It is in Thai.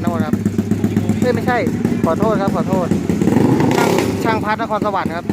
โน่นครับเอ้ยไม่ใช่ ขอโทษครับ ขอโทษ ช่างพัดนครสวรรค์ครับ